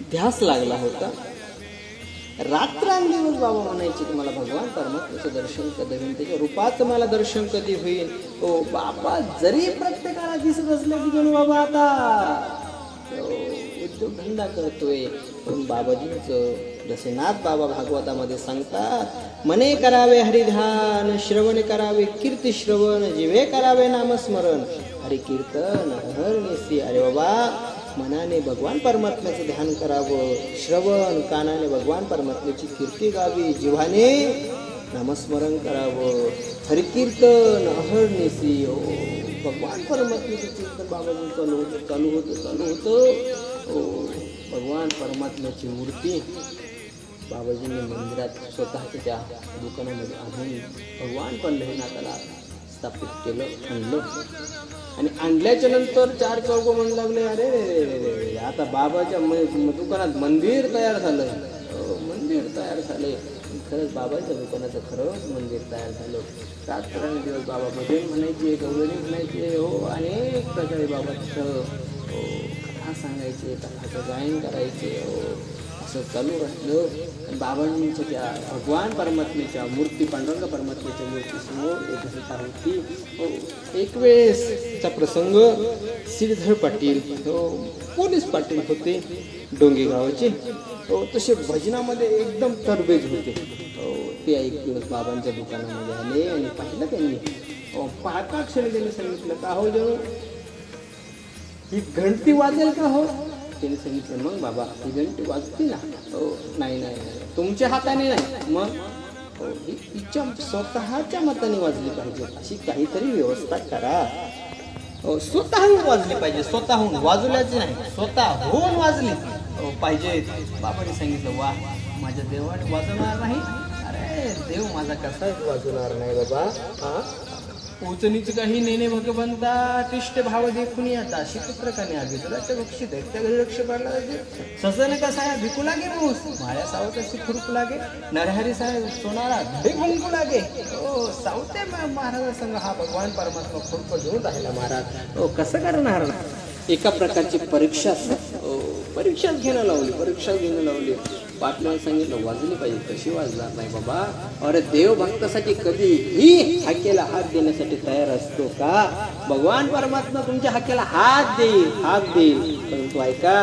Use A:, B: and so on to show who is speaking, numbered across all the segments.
A: ध्यास लागला होता. रात्रंदिवस बाबा म्हणायचे की मला भगवान परमात्म्याचं दर्शन कधी होईल? त्याच्या रूपात मला दर्शन कधी होईल? ओ बाबा जरी प्रत्येकाला दिसत असलं की जणू बाबा आता? उद्योगधंदा करतोय. पण बाबाजींचं जसे नाथ बाबा भागवतामध्ये सांगतात मने करावे हरिध्यान श्रवण करावे कीर्ती श्रवण जिवे करावे नामस्मरण. हरिकीर्तन कीर्तन हरनिसी अरे बाबा मनाने भगवान परमात्म्याचं ध्यान करावं श्रवण कानाने भगवान परमात्म्याची कीर्ती गावी जीवाने नामस्मरण करावं. हरिकीर्तन अहर्निसी ओ भगवान परमात्म्याचं कीर्तन बाबाजी चालू होतं चालू होतं चालू होतं. ओ भगवान परमात्म्याची मूर्ती बाबाजींनी मंदिरात स्वतःच्या त्या दुकानामध्ये आणून भगवान पंढरीनाथाला स्थापित केलं आणलं. आणि आणल्याच्या नंतर चार चौक म्हणू लागले अरे रे रे रे रे आता बाबाच्या म- दुकानात मंदिर तयार झालं हो, मंदिर तयार झाले खरंच बाबाच्या दुकानाचं खरंच मंदिर तयार झालं. रात्र दिवस बाबा भजन म्हणायचे गौरणी म्हणायचे हो अनेक प्रकारे बाबाचं हो, कथा सांगायचे कथाचं गायन करायचे हो. असं चालू राहिलं. आणि बाबांच्या त्या भगवान परमात्म्याच्या मूर्ती पांडुरंग परमात्म्याच्या मूर्तीसमोर एक घंटा होती हो, एक वेळेसचा प्रसंग श्रीधर पाटील हो पोलीस पाटील होते डोंगे गावाचे. हो तसे भजनामध्ये एकदम तरबेज होते. हो, ते एक दिवस बाबांच्या दुकानामध्ये आले आणि पाहिलं त्यांनी. हो, पाहता क्षणी त्यांनी सांगितलं का हो जाऊ ही घंटी वाजेल का हो? तिने सांगितलं मग बाबा ही घंटी वाजते ना. हो. नाही नाही नाही. तुमच्या हाताने नाही. मग? हो. तिच्या स्वतःच्या मताने वाजली पाहिजे. अशी काहीतरी व्यवस्था करा. हो स्वतःहून वाजली पाहिजे. स्वतःहून वाजवल्याची नाही स्वतःहून वाजली पाहिजे. हो, बाबाने सांगितलं वा माझ्या देवाने वाजवणार नाही. अरे देव माझा कसा वाजवणार नाही बाबा हा? उचनीच काही नेणे भगवंता तिष्ट भाव देखून आता शिपुत्रकाने आगे तुला ते बक्षी दैत्य घरी लक्ष पडला ससन कसा आहे भिकू लागे मूस माया सावत अशी खुरकू लागे. नरहरी साहेब सोनारा धडे भंकू लागे. ओ सावते महाराजा संघ हा भगवान परमात्मा खुरप घेऊन राहिला महाराज. ओ कसं करणार? ना एका प्रकारची परीक्षा ओ, परीक्षाच घेणं लावली परीक्षा घेणं लावली. पाटलाने सांगितलं वाजली पाहिजे कशी वाजणार नाही बाबा? अरे देव भक्तासाठी कधीही हाकेला हात देण्यासाठी तयार असतो का? भगवान परमात्मा तुमच्या हाकेला हात देईल हात देईल. परंतु ऐका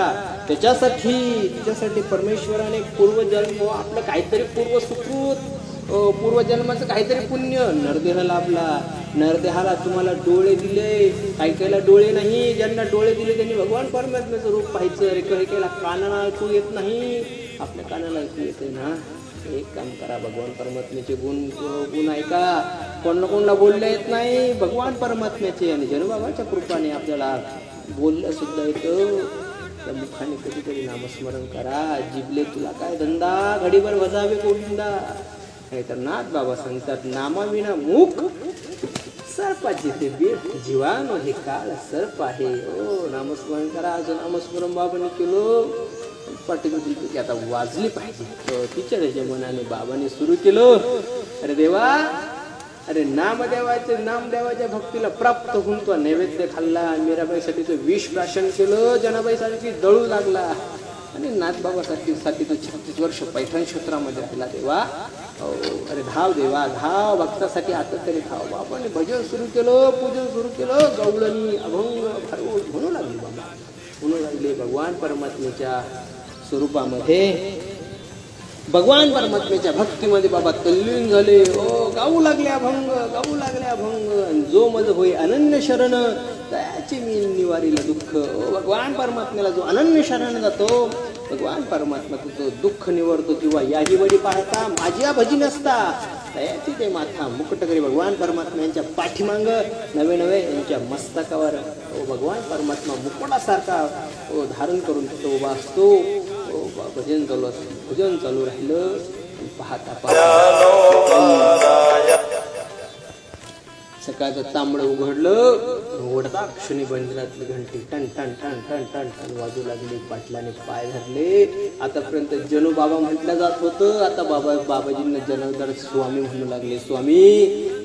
A: त्याच्यासाठी त्याच्यासाठी परमेश्वराने पूर्वजन्म आपलं काहीतरी पूर्व सुकृत पूर्वजन्माचं काहीतरी पुण्य नरदेह लाभला. नरदेहाला तुम्हाला डोळे दिले काही काहीला डोळे नाही. ज्यांना डोळे दिले त्यांनी भगवान परमात्म्याचं रूप पाहायचं. रे कानाला ऐकू येत नाही. आपल्या कानाला ऐकू येते ना. एक काम करा भगवान परमात्म्याचे गुण गुण ऐका. कोण कोणला बोलले येत नाही. भगवान परमात्म्याचे आणि जनुबाबाच्या कृपाने आपल्याला बोललं सुद्धा येतं. त्या मुखाने कधीतरी नामस्मरण करा. जिबले तुला काय धंदा? घडीभर वजावे गोविंदा. नाहीतर नाथ बाबा सांगतात नामाविना मुख सर्पाचे ते बीट जीवाणू हे काळ सर्प आहे. ओ नामस्मरण करा. आज नामस्मरण बाबाने केलो. पाटील होती. की आता वाजली पाहिजे. तिच्या त्याच्या मनाने बाबाने सुरू केलं. अरे देवा अरे नामदेवाचे नामदेवाच्या भक्तीला प्राप्त होऊन तो नैवेद्य खाल्ला. मीराबाईसाठी तो विष प्राशन केलं. जनाबाईसाठी दळू लागला. आणि नाथबाबासाठी साठी तो छत्तीस वर्ष पैठण क्षेत्रामध्ये राहिला. देवा अहो, अरे धाव देवा धाव. भक्तासाठी आता तरी धाव. बाबाने भजन सुरू केलं पूजन सुरू केलं. गवळणी अभंग म्हणू लागले बाबा. म्हणू लागले भगवान परमात्म्याच्या स्वरूपामध्ये. भगवान परमात्म्याच्या भक्तीमध्ये बाबा तल्लीन झाले. ओ गाऊ लागले अभंग गाऊ लागले अभंग आणि जो मज होई अनन्य शरण त्याचे मी निवारीला दुःख. ओ भगवान परमात्म्याला जो अनन्य शरण जातो भगवान परमात्मा तो दुःख निवडतो किंवा याही वडी पाहता माझ्या भजी नसता तयाची ते माथा मुकुट करी भगवान परमात्मा यांच्या पाठीमांग नवे नवे यांच्या मस्तकावर. ओ भगवान परमात्मा मुकुटासारखा ओ धारण करून तो उभा असतो. भजन चालू असतं भजन चालू राहिलं पाहता पाहता सकाळचं तांबडं उघडलं उघडता क्षणी बंदिरातली घंटी टन टन टन टन टन टन वाजू लागली पाटलाने पाय धरले आतापर्यंत जनू बाबा म्हटलं जात होतं आता बाबा बाबाजींना जनोदर स्वामी म्हणू लागले स्वामी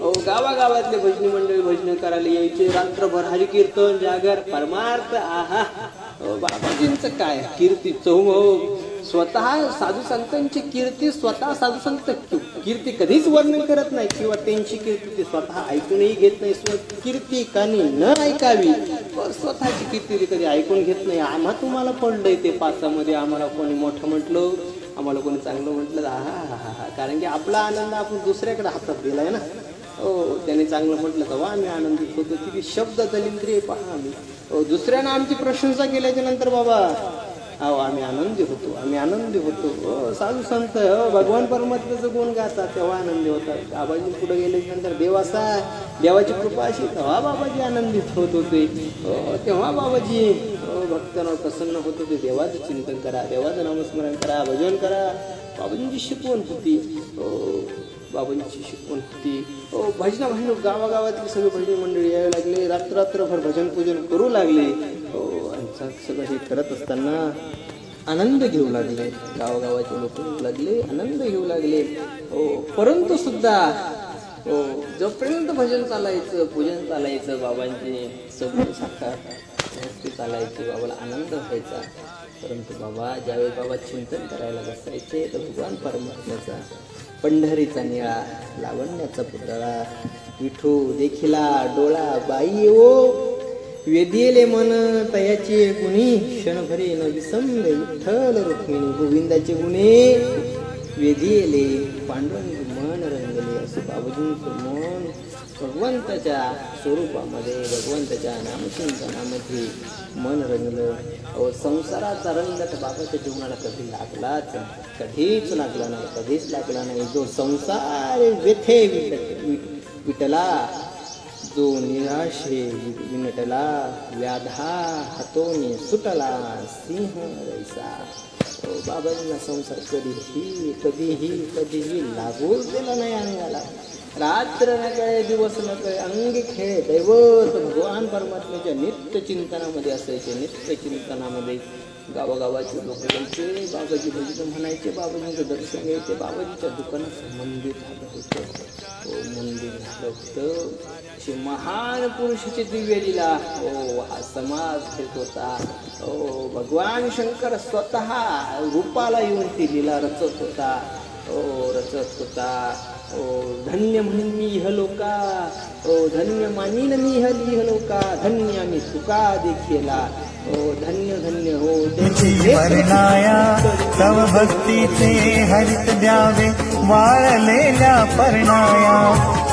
A: अहो गावागावातले भजनी मंडळी भजन करायला यायचे रात्रभर हरिकीर्तन जागर परमार्थ आहा बाबाजींचं काय कीर्ती चौ स्वतः साधू संतांची कीर्ती स्वतः साधू संत कीर्ती कधीच वर्णन करत नाही. किंवा त्यांची कीर्ती ते स्वतः ऐकूनही घेत नाही. स्व कीर्ती कानी न ऐकावी स्वतःची कीर्ती ते कधी ऐकून घेत नाही. आम्हा तुम्हाला पडलंय ते पाचामध्ये. आम्हाला कोणी मोठं म्हटलं आम्हाला कोणी चांगलं म्हटलं. हा हा हा हा. कारण की आपला आनंद आपण दुसऱ्याकडे हातात दिलाय ना. हो त्याने चांगलं म्हटलं तेव्हा आम्ही आनंदित होतो. किती शब्द दलिंद्रिय पहा आम्ही. हो, दुसऱ्यानं आमची प्रशंसा केल्याच्यानंतर बाबा अहो आम्ही आनंदी होतो आम्ही आनंदी होतो. हो साधू संत हो भगवान परमात्म्याचं गुण गातात तेव्हा आनंदी होतात. बाबाजी पुढे गेल्यानंतर नंतर देव असा देवाची कृपा अशी तेव्हा बाबाजी आनंदित होत होते. तेव्हा बाबाजी भक्तांना भक्तांवर प्रसन्न होत होते. देवाचं चिंतन करा देवाचं नामस्मरण करा भजन करा. बाबाजींची शिकवण होती. बाबांची शिकवण होती. हो भजना भजन गावागावातली सगळी भजन मंडळी यायला लागले. रात्र रात्रभर भजन पूजन करू लागले. हो सगळं हे करत असताना आनंद घेऊ लागले. गावागावाचे लोक लागले आनंद घेऊ लागले. हो परंतु सुद्धा हो जोपर्यंत भजन चालायचं पूजन चालायचं बाबांचे सगळं साकार ते चालायचे बाबाला आनंद व्हायचा परंतु बाबा ज्यावेळी बाबा चिंतन करायला बसायचे तर भगवान परमात्म्याचा पंढरीचा निळा लावण्याचा पुतळा विठू देखिला डोळा बाई ओ वेदिले मन तयाचे गुणी क्षणभरे न विसंग विठ्ठल रुक्मिणी गोविंदाचे गुणे. वेदिले पांडुरंग मन रंगले असं बाबाजींचं मन भगवंताच्या स्वरूपामध्ये भगवंताच्या नामचिंतनामध्ये मन रंगलं. अहो संसाराचा रंग तर बाबाच्या जीवनाला कधी लागलाच कधीच लागला नाही कधीच लागला नाही. जो संसार व्यथे विट- विटला जो निराशे विनटला व्याधा हातोनी सुटला सिंह रैसा अहो, बाबांना संसार कधीही कधीही कधीही लागूच दिला नाही अंगाला. रात्र न कळे दिवस न कळे अंगी खेळ दैवत भगवान परमात्म्याच्या नित्य चिंतनामध्ये असायचे नित्य चिंतनामध्ये. गावागावाचे लोक यायचे बाबाजी भजन म्हणायचे बाबाजींचं दर्शन घ्यायचे बाबाजीच्या दुकानात मंदिर झालं होतं. हो मंदिर झालं होतं. असे महान पुरुषाची दिव्य लिला. हो हा समाज घेत होता. हो भगवान शंकर स्वतः रूपाला येऊन ती लिला रचत होता. हो रचत होता. धन्य म्हणून मी इह लोका ओ धन्य मानीन मी इह लिह लोका धन्य आम्ही तुका देखीला ओ धन्य धन्य हो
B: वर्णाया तव भक्तीचे हरित द्यावे वाळलेल्या पर्णाया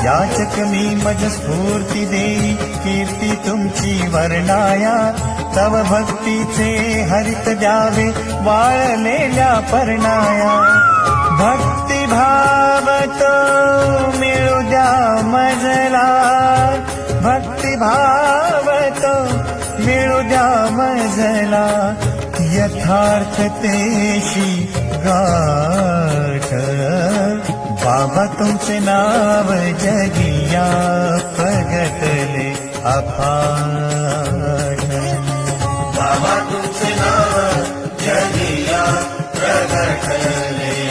B: याचक मी मज स्फूर्ती देई कीर्ती तुमची वर्णाया तव भक्तीचे हरित द्यावे वाळलेल्या पर्णाया भक्ती भक्ती मिळू द्या मजला. यथार्थतेशी गाठ. बाबा तुमचे नाव जगिया प्रगटले अपार बाबा तुमचे नाव जगिया प्रगटले.